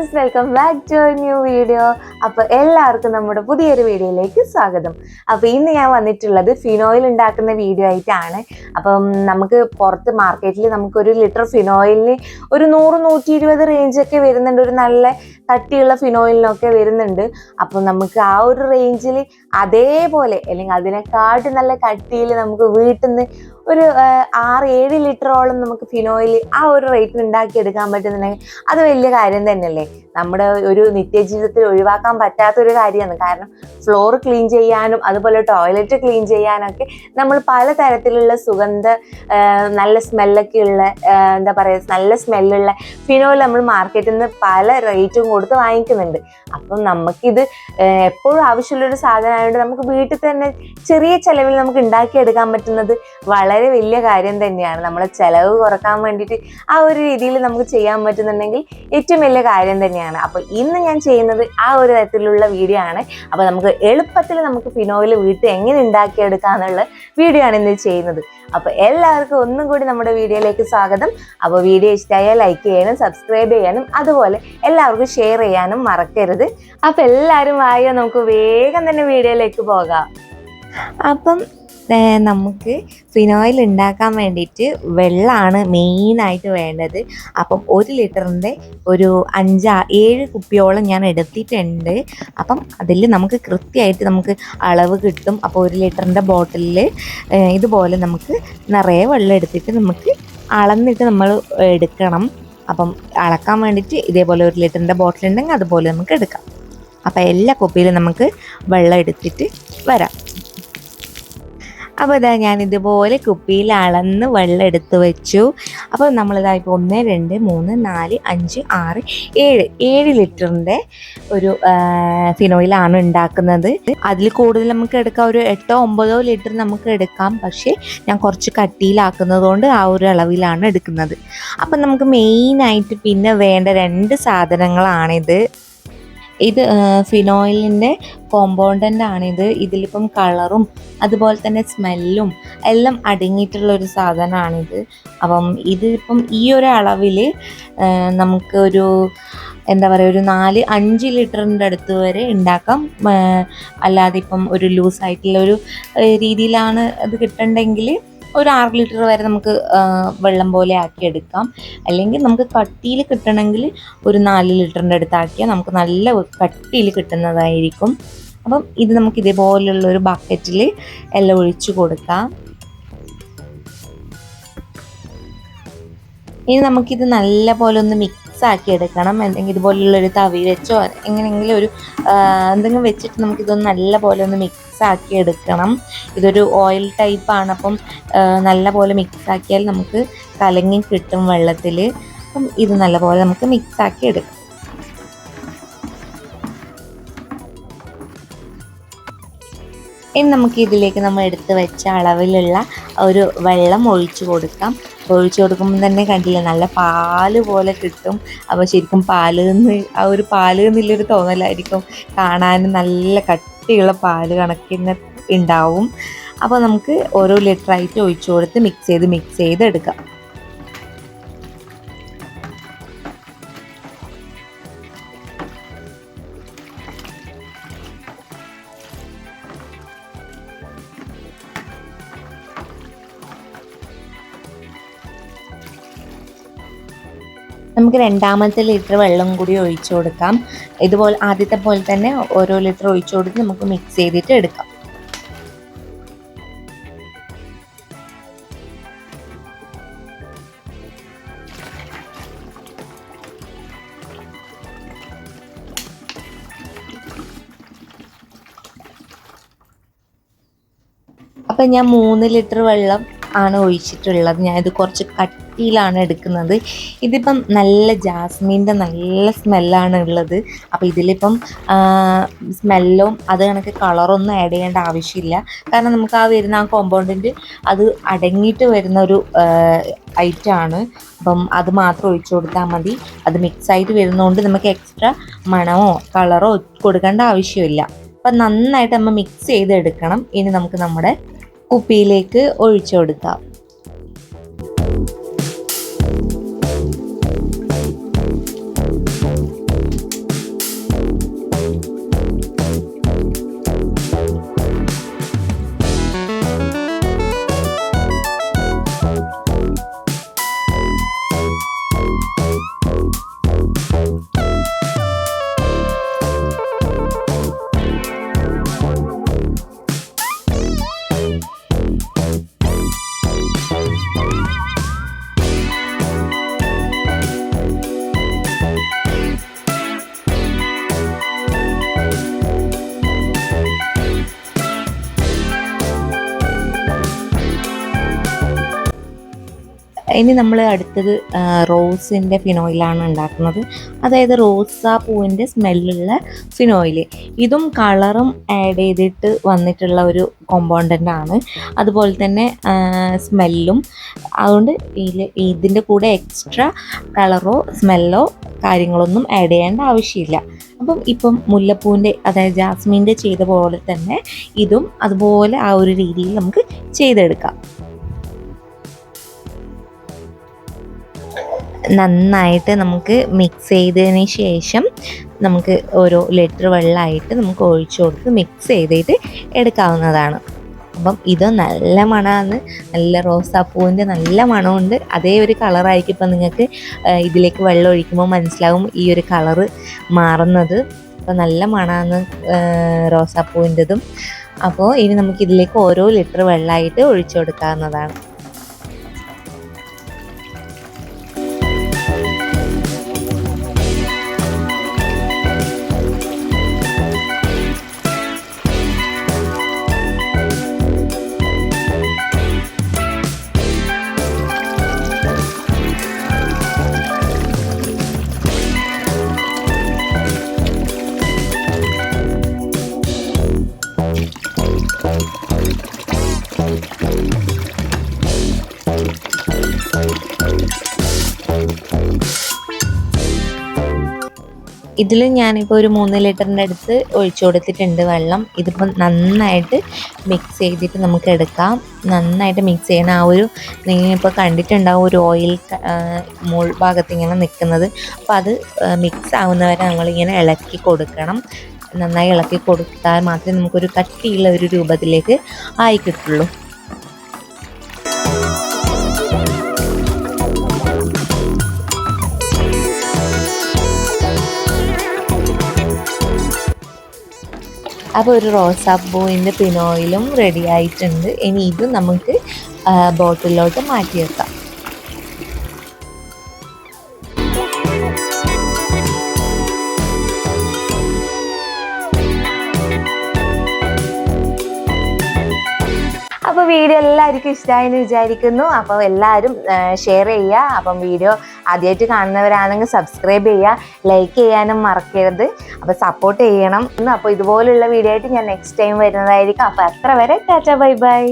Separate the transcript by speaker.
Speaker 1: friends welcome back to new video അപ്പോൾ എല്ലാവർക്കും നമ്മുടെ പുതിയൊരു വീഡിയോയിലേക്ക് സ്വാഗതം. അപ്പോൾ ഇന്ന് ഞാൻ വന്നിട്ടുള്ളത് ഫിനോയിൽ ഉണ്ടാക്കുന്ന വീഡിയോ ആയിട്ടാണ്. അപ്പം നമുക്ക് പുറത്ത് മാർക്കറ്റിൽ നമുക്കൊരു ലിറ്റർ ഫിനോയിലിന് ഒരു നൂറ് നൂറ്റി ഇരുപത് റേഞ്ചൊക്കെ വരുന്നുണ്ട്. ഒരു നല്ല കട്ടിയുള്ള ഫിനോയിലിനൊക്കെ വരുന്നുണ്ട്. അപ്പം നമുക്ക് ആ ഒരു റേഞ്ചിൽ അതേപോലെ അല്ലെങ്കിൽ അതിനെക്കാട്ടും നല്ല കട്ടിയിൽ നമുക്ക് വീട്ടിൽ നിന്ന് ഒരു ആറ് ഏഴ് ലിറ്ററോളം നമുക്ക് ഫിനോയിൽ ആ ഒരു റേറ്റിന് ഉണ്ടാക്കിയെടുക്കാൻ പറ്റുന്നുണ്ടെങ്കിൽ അത് വലിയ കാര്യം തന്നെയല്ലേ? നമ്മുടെ ഒരു നിത്യജീവിതത്തിൽ ഒഴിവാക്കാൻ പറ്റാത്ത ഒരു കാര്യമാണ്. കാരണം ഫ്ലോർ ക്ലീൻ ചെയ്യാനും അതുപോലെ ടോയ്ലറ്റ് ക്ലീൻ ചെയ്യാനൊക്കെ നമ്മൾ പല തരത്തിലുള്ള സുഗന്ധ നല്ല സ്മെല്ലൊക്കെ ഉള്ള എന്താ പറയുക നല്ല സ്മെല്ലുള്ള ഫിനോയിൽ നമ്മൾ മാർക്കറ്റിൽ നിന്ന് പല റേറ്റും കൊടുത്ത് വാങ്ങിക്കുന്നുണ്ട്. അപ്പം നമുക്കിത് എപ്പോഴും ആവശ്യമുള്ളൊരു സാധനമായതുകൊണ്ട് നമുക്ക് വീട്ടിൽ തന്നെ ചെറിയ ചിലവിൽ നമുക്ക് ഉണ്ടാക്കിയെടുക്കാൻ പറ്റുന്നത് വളരെ വലിയ കാര്യം തന്നെയാണ്. നമ്മളെ ചിലവ് കുറയ്ക്കാൻ വേണ്ടിയിട്ട് ആ ഒരു രീതിയിൽ നമുക്ക് ചെയ്യാൻ പറ്റുന്നുണ്ടെങ്കിൽ ഏറ്റവും വലിയ കാര്യം തന്നെയാണ്. അപ്പോൾ ഇന്ന് ഞാൻ ചെയ്യുന്നത് ആ ഒരു തരത്തിലുള്ള വീഡിയോ ആണ്. അപ്പോൾ നമുക്ക് എളുപ്പത്തിൽ നമുക്ക് ഫിനോയിൽ വീട്ടിൽ എങ്ങനെ ഉണ്ടാക്കിയെടുക്കാം എന്നുള്ള വീഡിയോ ആണ് ഇന്ന് ചെയ്യുന്നത്. അപ്പോൾ എല്ലാവർക്കും ഒന്നും കൂടി നമ്മുടെ വീഡിയോയിലേക്ക് സ്വാഗതം. അപ്പോൾ വീഡിയോ ഇഷ്ടമായാൽ ലൈക്ക് ചെയ്യാനും സബ്സ്ക്രൈബ് ചെയ്യാനും അതുപോലെ എല്ലാവർക്കും ഷെയർ ചെയ്യാനും മറക്കരുത്. അപ്പോൾ എല്ലാവരും വായോ നമുക്ക് വേഗം തന്നെ വീഡിയോയിലേക്ക് പോകാം. അപ്പം നമുക്ക് ഫിനോയിൽ ഉണ്ടാക്കാൻ വേണ്ടിയിട്ട് വെള്ളമാണ് മെയിനായിട്ട് വേണ്ടത്. അപ്പം ഒരു ലിറ്ററിന്റെ ഒരു അഞ്ചാ ഏഴ് കുപ്പിയോളം ഞാൻ എടുത്തിട്ടുണ്ട്. അപ്പം അതിൽ നമുക്ക് കൃത്യമായിട്ട് നമുക്ക് അളവ് കിട്ടും. അപ്പോൾ ഒരു ലിറ്ററിന്റെ ബോട്ടിലിൽ ഇതുപോലെ നമുക്ക് നിറയെ വെള്ളം എടുത്തിട്ട് നമുക്ക് അളന്നിട്ട് നമ്മൾ എടുക്കണം. അപ്പം അളക്കാൻ വേണ്ടിയിട്ട് ഇതേപോലെ ഒരു ലിറ്ററിന്റെ ബോട്ടിൽ ഉണ്ടെങ്കിൽ അതുപോലെ നമുക്ക് എടുക്കാം. അപ്പോൾ എല്ലാ കുപ്പിയിലും നമുക്ക് വെള്ളം എടുത്തിട്ട് വരാം. അപ്പോൾ ഇതാ ഞാൻ ഇതുപോലെ കുപ്പിയിൽ അളന്ന് വെള്ളം എടുത്ത് വെച്ചു. അപ്പോൾ നമ്മളിതാ ഇപ്പോൾ ഒന്ന് രണ്ട് മൂന്ന് നാല് അഞ്ച് ആറ് ഏഴ്. ഏഴ് ലിറ്ററിന്റെ ഒരു ഫിനോയിലാണ് ഉണ്ടാക്കുന്നത്. അതിൽ കൂടുതൽ നമുക്ക് എടുക്കാം. ഒരു എട്ടോ ഒമ്പതോ ലിറ്റർ നമുക്ക് എടുക്കാം. പക്ഷേ ഞാൻ കുറച്ച് കട്ടിയിലാക്കുന്നത് കൊണ്ട് ആ ഒരു അളവിലാണ് എടുക്കുന്നത്. അപ്പം നമുക്ക് മെയിനായിട്ട് പിന്നെ വേണ്ട രണ്ട് സാധനങ്ങളാണിത്. ഇത് ഫിനോയിലിന്റെ കോമ്പൗണ്ടന്റ് ആണിത്. ഇതിലിപ്പം കളറും അതുപോലെ തന്നെ സ്മെല്ലും എല്ലാം അടങ്ങിയിട്ടുള്ള ഒരു സാധനമാണിത് അപ്പം ഇതിപ്പം ഈ ഒരു അളവിൽ നമുക്ക് ഒരു എന്താ പറയുക ഒരു നാല് അഞ്ച് ലിറ്ററിന്റെ അടുത്ത് വരെ ഉണ്ടാക്കാം. അല്ലാതെ ഇപ്പം ഒരു ലൂസായിട്ടുള്ള ഒരു രീതിയിലാണ് അത് കിട്ടണ്ടെങ്കിൽ ഒരു ആറ് ലിറ്റർ വരെ നമുക്ക് വെള്ളം പോലെ ആക്കി എടുക്കാം അല്ലെങ്കിൽ നമുക്ക് കട്ടിയിൽ കിട്ടണമെങ്കിൽ ഒരു നാല് ലിറ്ററിന്റെ അടുത്താക്കിയാൽ നമുക്ക് നല്ല കട്ടിയിൽ കിട്ടുന്നതായിരിക്കും. അപ്പം ഇത് നമുക്ക് ഇതേപോലെയുള്ള ഒരു ബക്കറ്റിൽ എല്ലാം ഒഴിച്ചു കൊടുക്കാം. ഇനി നമുക്കിത് നല്ല പോലെ ഒന്ന് മിക്സ് ആക്കി എടുക്കണം എന്തെങ്കിലും ഇതുപോലുള്ള ഒരു തവി വെച്ചോ എങ്ങനെയെങ്കിലും ഒരു എന്തെങ്കിലും വെച്ചിട്ട് നമുക്കിതൊന്ന് നല്ല പോലെ ഒന്ന് മിക്സ് ആക്കി എടുക്കണം ഇതൊരു ഓയിൽ ടൈപ്പാണ്. അപ്പം ആ, നല്ല പോലെ മിക്സ് ആക്കിയാൽ നമുക്ക് കലങ്ങി കിട്ടും വെള്ളത്തിൽ അപ്പം ഇത് നല്ലപോലെ നമുക്ക് മിക്സ് ആക്കി എടുക്കാം ഇനി നമുക്ക് ഇതിലേക്ക് നമ്മൾ എടുത്ത് വെച്ച അളവിലുള്ള ഒരു വെള്ളം ഒഴിച്ചു കൊടുക്കാം. ഒഴിച്ചു കൊടുക്കുമ്പോൾ തന്നെ കണ്ടില്ലേ നല്ല പാൽ പോലെ കിട്ടും. അപ്പോൾ ശരിക്കും പാൽ എന്ന് ആ ഒരു പാൽ എന്നുള്ളൊരു തോന്നലായിരിക്കും. കാണാനും നല്ല കട്ടിയുള്ള പാൽ കണക്കിന് ഉണ്ടാവും. അപ്പോൾ നമുക്ക് ഓരോ ലിറ്ററായിട്ട് ഒഴിച്ചു കൊടുത്ത് മിക്സ് ചെയ്ത് മിക്സ് ചെയ്ത് എടുക്കാം നമുക്ക് രണ്ടാമത്തെ ലിറ്റർ വെള്ളം കൂടി ഒഴിച്ചു കൊടുക്കാം. ഇതുപോലെ ആദ്യത്തെ പോലെ തന്നെ ഓരോ ലിറ്റർ ഒഴിച്ചു കൊടുത്ത് നമുക്ക് മിക്സ് ചെയ്തിട്ട് എടുക്കാം. അപ്പം ഞാൻ മൂന്ന് ലിറ്റർ വെള്ളം ആണ് ഒഴിച്ചിട്ടുള്ളത്. ഞാനിത് കുറച്ച് കട്ടിയിലാണ് എടുക്കുന്നത്. ഇതിപ്പം നല്ല ജാസ്മിന്റെ നല്ല സ്മെല്ലാണ് ഉള്ളത്. അപ്പോൾ ഇതിലിപ്പം സ്മെല്ലും അത് കണക്ക് കളറൊന്നും ആഡ് ചെയ്യേണ്ട ആവശ്യമില്ല. കാരണം നമുക്ക് ആ വരുന്ന ആ കോമ്പൗണ്ടിന്റെ അത് അടങ്ങിയിട്ട് വരുന്ന ഒരു ഐറ്റമാണ് അപ്പം അത് മാത്രം ഒഴിച്ചു കൊടുത്താൽ മതി. അത് മിക്സ് ആയിട്ട് വരുന്നതുകൊണ്ട് നമുക്ക് എക്സ്ട്രാ മണമോ കളറോ കൊടുക്കേണ്ട ആവശ്യമില്ല. അപ്പം നന്നായിട്ട് നമ്മൾ മിക്സ് ചെയ്തെടുക്കണം. ഇനി നമുക്ക് നമ്മുടെ കുപ്പിയിലേക്ക് ഒഴിച്ചു കൊടുക്കാം. ഇനി നമ്മൾ അടുത്തത് റോസിന്റെ ഫിനോയിലാണ് ഉണ്ടാക്കുന്നത്. അതായത് റോസാ പൂവിന്റെ സ്മെല്ലുള്ള ഫിനോയിൽ ഇതും കളറും ആഡ് ചെയ്തിട്ട് വന്നിട്ടുള്ള ഒരു കോമ്പൗണ്ടന്റ് ആണ്. അതുപോലെ തന്നെ സ്മെല്ലും. അതുകൊണ്ട് ഇതിന്റെ കൂടെ എക്സ്ട്രാ കളറോ സ്മെല്ലോ കാര്യങ്ങളൊന്നും ആഡ് ചെയ്യേണ്ട ആവശ്യമില്ല. അപ്പം ഇപ്പം മുല്ലപ്പൂവിന്റെ അതായത് ജാസ്മിന്റെ ചെയ്ത പോലെ തന്നെ ഇതും അതുപോലെ ആ ഒരു രീതിയിൽ നമുക്ക് ചെയ്തെടുക്കാം. നന്നായിട്ട് നമുക്ക് മിക്സ് ചെയ്തതിന് ശേഷം നമുക്ക് ഓരോ ലിറ്റർ വെള്ളമായിട്ട് നമുക്ക് ഒഴിച്ചു കൊടുത്ത് മിക്സ് ചെയ്തിട്ട് എടുക്കാവുന്നതാണ്. അപ്പം ഇത് നല്ല മണമാണ്. നല്ല റോസാപ്പൂവിന്റെ നല്ല മണമുണ്ട്. അതേ ഒരു കളറായിരിക്കും ഇപ്പം നിങ്ങൾക്ക് ഇതിലേക്ക് വെള്ളം ഒഴിക്കുമ്പോൾ മനസ്സിലാവും ഈ ഒരു കളറ് മാറുന്നത്. അപ്പം നല്ല മണമാണ് റോസാപ്പൂവിന്റെതും. അപ്പോൾ ഇനി നമുക്ക് ഇതിലേക്ക് ഓരോ ലിറ്റർ വെള്ളമായിട്ട് ഒഴിച്ചു കൊടുക്കാവുന്നതാണ്. ഇതിൽ ഞാനിപ്പോൾ ഒരു മൂന്ന് ലിറ്ററിന്റെ അടുത്ത് ഒഴിച്ചു കൊടുത്തിട്ടുണ്ട് വെള്ളം. ഇതിപ്പോൾ നന്നായിട്ട് മിക്സ് ചെയ്തിട്ട് നമുക്ക് എടുക്കാം. നന്നായിട്ട് മിക്സ് ചെയ്യണം ആ ഒരു നിങ്ങളിപ്പോൾ കണ്ടിട്ടുണ്ടാവും ഒരു ഓയിൽ മുൾ ഭാഗത്ത് ഇങ്ങനെ നിൽക്കുന്നത് അപ്പോൾ അത് മിക്സ് ആവുന്നവരെ നമ്മളിങ്ങനെ ഇളക്കി കൊടുക്കണം. നന്നായി ഇളക്കി കൊടുത്താൽ മാത്രമേ നമുക്കൊരു കട്ടിയുള്ള ഒരു രൂപത്തിലേക്ക് ആയി കിട്ടുള്ളൂ. അപ്പോൾ ഒരു റോസാപ്പൂവിന്റെ പിനോയിലും റെഡി ആയിട്ടുണ്ട്. ഇനി ഇത് നമുക്ക് ബോട്ടിലോട്ട് മാറ്റി വെക്കാം വീഡിയോ എല്ലാവർക്കും ഇഷ്ടമായെന്ന് വിചാരിക്കുന്നു. അപ്പോൾ എല്ലാവരും ഷെയർ ചെയ്യുക. അപ്പം വീഡിയോ ആദ്യമായിട്ട് കാണുന്നവരാണെങ്കിൽ സബ്സ്ക്രൈബ് ചെയ്യുക ലൈക്ക് ചെയ്യാനും മറക്കരുത്. അപ്പോൾ സപ്പോർട്ട് ചെയ്യണം. അപ്പോൾ ഇതുപോലുള്ള വീഡിയോ ആയിട്ട് ഞാൻ നെക്സ്റ്റ് ടൈം വരുന്നതായിരിക്കും. അപ്പോൾ അത്ര വരെ ടാറ്റ ബൈ ബൈ.